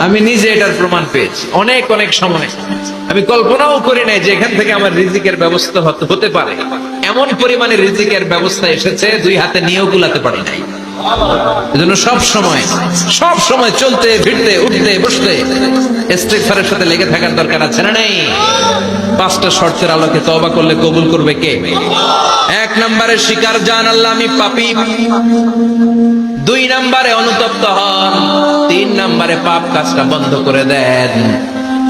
আমি নিজে এটার প্রমাণ পেয়েছি। অনেক অনেক সময়। আমি কল্পনাও করি নাই যে এখান থেকে আমার রিজিকের ব্যবস্থা হতে- পারে। এমন পরিমাণে রিজিকের ব্যবস্থা এসেছে, দুই হাতে নিয়েও গুলাতে পারি নাই। এজন্য সব সময় সব সময় চলতে, ফিরতে, উঠতে, বসতে ইস্তেগফারের সাথে লেগে থাকার দরকার আছে না নেই? পাঁচটা শর্তের আলোকে তওবা করলে কবুল করবে কে? এক নম্বরে শিকার জান আল্লাহ আমি পাপী। দুই নম্বরে অনুতপ্ত হন। তিন নম্বরে পাপ কাজটা বন্ধ করে দেন।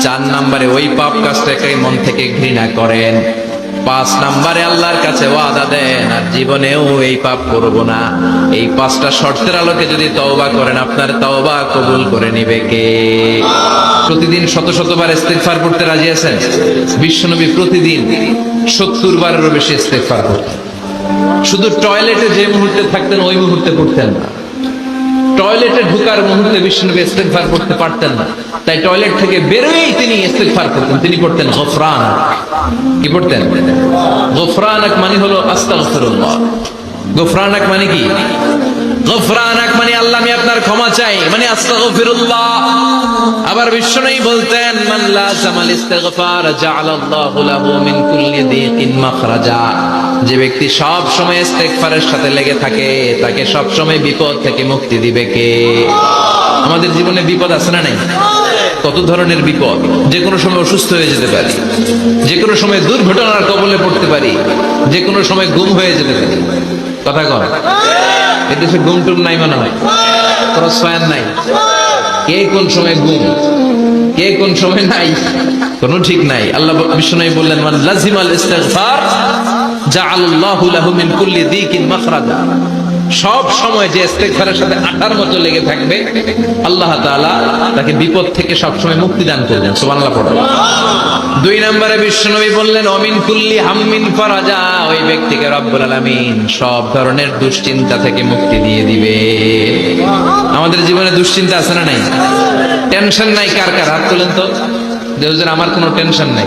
চার নম্বরে ওই পাপ কাজটাকে মন থেকে ঘৃণা করেন। পাঁচ নম্বরে আল্লাহর কাছে ওয়াদা দেন, আর জীবনেও এই পাপ করব না। এই পাঁচটা শর্তের আলোকে যদি তওবা করেন, আপনার তওবা কবুল করে নিবে কে? প্রতিদিন শত শতবার ইস্তেগফার করতে রাজি আছেন? বিশ্বনবী প্রতিদিন সত্তর বারেরও বেশি ইস্তেগফার করতেন। শুধু টয়লেটে যে মুহূর্তে থাকতেন, ওই মুহূর্তে করতেন না। টয়লেটে ঢুকার মুহূর্তে বিষ্ণুনবী ইস্তেগফার করতে পারতেন না। তাই টয়লেট থেকে বেরোয়েই তিনি ইস্তেগফার করতেন। তিনি করতেন গফরান। কি পড়তেন? গফরানাক মানে হলো আস্তাগফিরুল্লাহ। গফরানাক মানে কি? গফরানাক মানে আল্লাহ, আমি আপনার ক্ষমা চাই। মানে আস্তাগফিরুল্লাহ। আবার বিষ্ণুই বলতেন, মান লাজামাল ইস্তিগফার জাআলাল্লাহু লাহু মিন কুল্লি দিকিন মাখরাজা। যে ব্যক্তি সব সময় ইস্তেগফারের সাথে লেগে থাকে, তাকে সব সময় বিপদ থেকে মুক্তি দিবে কে? আমাদের জীবনে বিপদ আছে না নাই? কত ধরনের বিপদ? যে কোনো সময় অসুস্থ হয়ে যেতে পারি, যে কোনো সময় দুর্ঘটনার কবলে পড়তে পারি, যে কোনো সময় গুম হয়ে যেতে পারি। কথা কর এদেশে গুম টুম নাই মনে হয়? ক্রস ফায়ার নাই? কে কোন সময় গুম? কে কোন সময় নাই? কোনো ঠিক নাই। আল্লাহ বিষ্ণু বললেন, মান লাজিমাল ইস্তিগফার সব সময় যে ইস্তেগফারের সাথে আঠার মতো লেগে থাকবে, আল্লাহ তাআলা তাকে বিপদ থেকে সব সময় মুক্তি দান করবেন সুবহানাল্লাহ, পড়ো। দুই নম্বরে বিশ্বনবী বললেন, অমিন কুল্লি হাম্মিন ফারাজা। ওই ব্যক্তিকে রব্বুল আলামিন সব ধরনের দুশ্চিন্তা থেকে মুক্তি দিয়ে দিবে। আমাদের জীবনে দুশ্চিন্তা আছে না নাই? টেনশন নাই কার কার? হাত তোলেন তো। দেহজের আমার কোনো টেনশন নাই।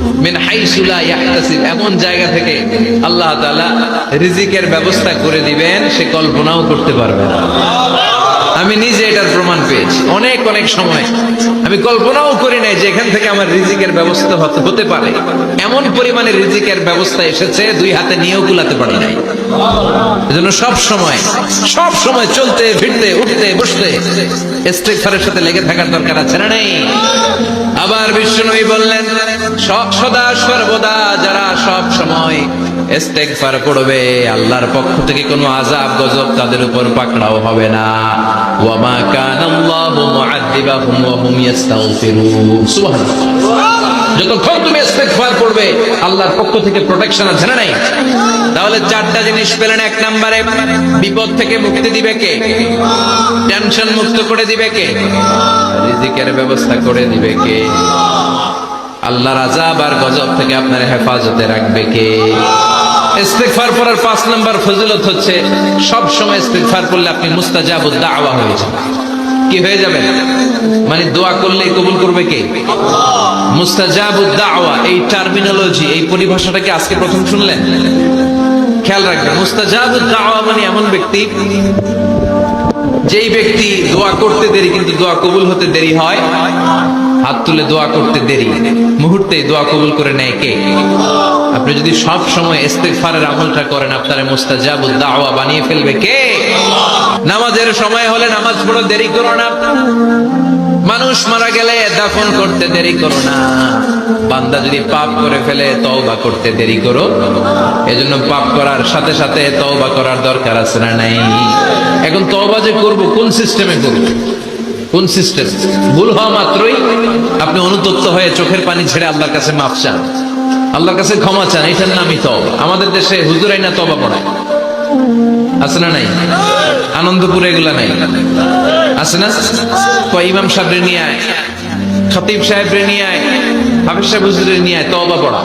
মিন এমন জায়গা থেকে আল্লাহ রিজিকের ব্যবস্থা করে দিবেন, সে কল্পনাও করতে পারবে না। আমি নিজে এটার প্রমাণ পেয়েছি, অনেক অনেক সময়। আমি কল্পনাও করি নাই যে এখান থেকে আমার রিজিকের ব্যবস্থা হতে- পারে। এমন পরিমাণে রিজিকের ব্যবস্থা এসেছে, দুই হাতে নিয়েও কুলাতে পারি নাই। এজন্য সব সময় সব সময় চলতে, ফিরতে, উঠতে, বসতে, ইস্তেগফারের সাথে লেগে থাকার দরকার আছে না নেই? আবার বিশ্বনবী বললেন সদা সর্বদা যারা সব সময় ইস্তেগফার করবে, আল্লাহর পক্ষ থেকে কোনো আযাব, গজব তাদের উপর পাকড়াও হবে না। ওয়ামা কানাল্লাহু মুআদ্দিবাহুম ওয়া হুম ইস্তাগফিরুন সুবহানাল্লাহ। যতক্ষণ তুমি ইস্তেগফার করবে, আল্লাহর পক্ষ থেকে প্রোটেকশন আছে না নাই। তাহলে চারটা জিনিস পেলেন এক নম্বরে, বিপদ থেকে মুক্তি দিবে কে? টেনশন মুক্ত করে দিবে কে? রিজিকের ব্যবস্থা করে দিবে কে? আল্লাহর আজাব আর গজব থেকে আপনার হেফাজতে রাখবে কে? ইস্তেগফার করার পাঁচ নাম্বার ফজিলত হচ্ছে সব সময় ইস্তেগফার করলে আপনি মুস্তাজাবুদ আওয়া হয়ে যাবেন। কি হয়ে যাবেন মানে দোয়া করলে কবুল করবে কে? মুস্তাজাবুদ্দাওয়া, এই টার্মিনোলজি এই পরিভাষাটাকে আজকে প্রথম শুনলেন? খেয়াল রাখবেন, মুস্তাজাবুদ্দাওয়া মানে এমন ব্যক্তি, যেই ব্যক্তি দোয়া করতে দেরি কিন্তু দোয়া কবুল হতে দেরি হয়। হাত তুলে দোয়া করতে দেরি। মুহূর্তে দোয়া কবুল করে নেয় কে? আপনি যদি সব সময় ইস্তেগফারের আমলটা করেন, আপনার মুস্তাজাবুদ দাওয়া বানিয়ে ফেলবে কে? নামাজের সময় হলে নামাজ পড়ো, দেরি করো না। মানুষ মারা গেলে দাফন করতে দেরি করো না। বান্দা যদি পাপ করে ফেলে, তওবা করতে দেরি করো। এজন্য পাপ করার সাথে সাথে তওবা করার দরকার আছে না নাই? এখন তওবা যে করব, কোন সিস্টেমে করব? কোন সিস্টেম ভুল হওয়া মাত্রই আপনি অনুতপ্ত হয়ে চোখের পানি ছেড়ে আল্লাহর কাছে মাফ চান। আল্লাহর কাছে ক্ষমা চান, এটার নামই তওবা। আমাদের দেশে হুজুরাই না তওবা পড়ায়। আছে না নাই? আনন্দপুরে এগুলা নাই। আছে না? কয় ইমাম সাহেব নিয়ে আয়, খতিব সাহেব নিয়ে আয়, হাফিজ সাহেব হুজুরে নিয়ে তওবা পড়া।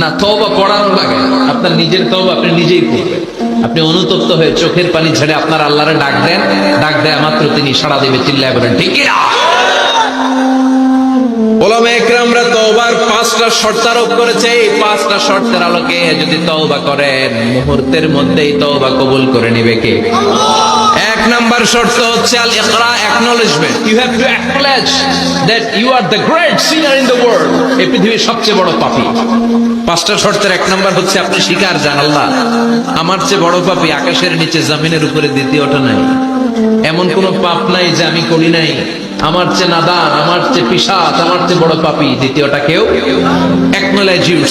না, তওবা পড়ানো লাগে আপনার নিজের তওবা আপনি নিজেই পড়বেন আপনি অনুতপ্ত হয়ে চোখের পানি ছেড়ে আপনার আল্লাহরে ডাক দেন। ডাক দেয় মাত্র তিনি সাড়া দেবে, চিল্লায় বলেন, ঠিক ওলামা একরামরা তওবার যদি তওবা করেন, মুহূর্তের মধ্যেই তওবা কবুল করে নিবে কে? নাম্বার শর্ত হচ্ছে আল ইকরা acknowledgement you have to acknowledge that you are the great sinner in the world এই পৃথিবীর সবচেয়ে বড় পাপী। পাঁচটা শর্তের এক নাম্বার হচ্ছে, আপনি স্বীকার জান আল্লাহ। আমার চেয়ে বড় পাপী আকাশের নিচে, জমিনের উপরে দ্বিতীয়টা নাই। এমন কোন পাপ নাই যে আমি করি নাই। আমার চেয়ে নাদান, আমার চেয়ে পিসাচ, আমার চেয়ে বড় পাপী দ্বিতীয়টা কেউ? একনোলেজ ইউর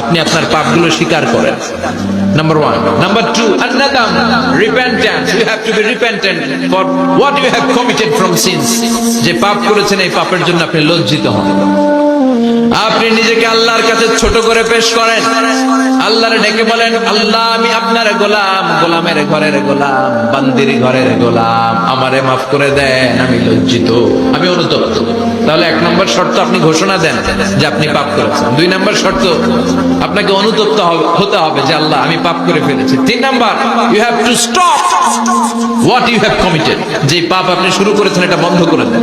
আপনি আপনার পাপগুলো স্বীকার করেন। Number one number two আন্নাদাম repentance you have to be repentant for what you have committed from sins যে পাপ করেছেন, এই পাপের জন্য আপনি লজ্জিত হন। আপনি নিজেকে আল্লাহর কাছে ছোট করে পেশ করেন। আল্লাহরে ডেকে বলেন, আল্লাহ, আমি আপনার গোলাম। গোলামের ঘরের গোলাম, বান্দির ঘরের গোলাম। আমারে মাফ করে দেন, আমি লজ্জিত। আমি অনুতপ্ত। তাহলে এক নম্বর শর্ত আপনি ঘোষণা দেন যে আপনি পাপ করেছেন। দুই নম্বর শর্ত, আপনাকে অনুতপ্ত হতে হবে যে আল্লাহ, আমি পাপ করে ফেলেছি। তিন number you have to stop what you have committed যে পাপ আপনি শুরু করেছেন, এটা বন্ধ করে দেন।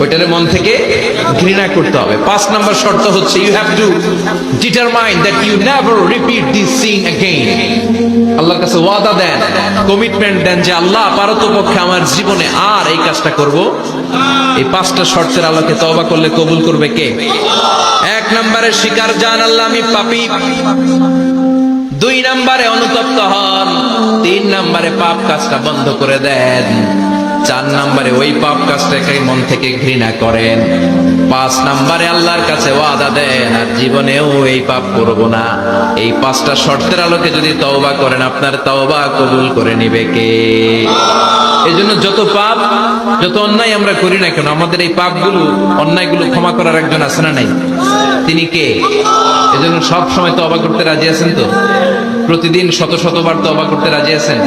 ওইটারে মন থেকে ঘৃণা করতে হবে। পাঁচ নাম্বার শর্ত হচ্ছে you have to determine that you never repeat this sin again আল্লাহর কাছে ওয়াদা দেন কমিটমেন্ট দেন যে আল্লাহ পারতপক্ষে আমার জীবনে আর এই কাজটা করব। এই পাঁচটা শর্তের আলোকে তওবা করলে কবুল করবে কে? এক নম্বরে স্বীকার জান আল্লাহ, আমি পাপী। দুই নম্বরে অনুতপ্ত হন। তিন নম্বরে পাপ কাজটা বন্ধ করে দেন। চার নম্বরে ওই পাপ কাজটাকে মন থেকে ঘৃণা করেন। পাঁচ নম্বরে আল্লাহর কাছে ওয়াদা দেন, আর জীবনেও এই পাপ করব না। এই পাঁচটা শর্তের আলোকে যদি তওবা করেন, আপনার তওবা কবুল করে নিবে কে? এই জন্য যত পাপ, যত অন্যায় আমরা করি না কেন, আমাদের এই পাপগুলো, অন্যায়গুলো ক্ষমা করার একজন আছে না নাই? তিনি কে? এজন্য সব সময় তবা করতে রাজি আছেন তো? প্রতিদিন শত শতবার তবা করতে রাজি আছেন?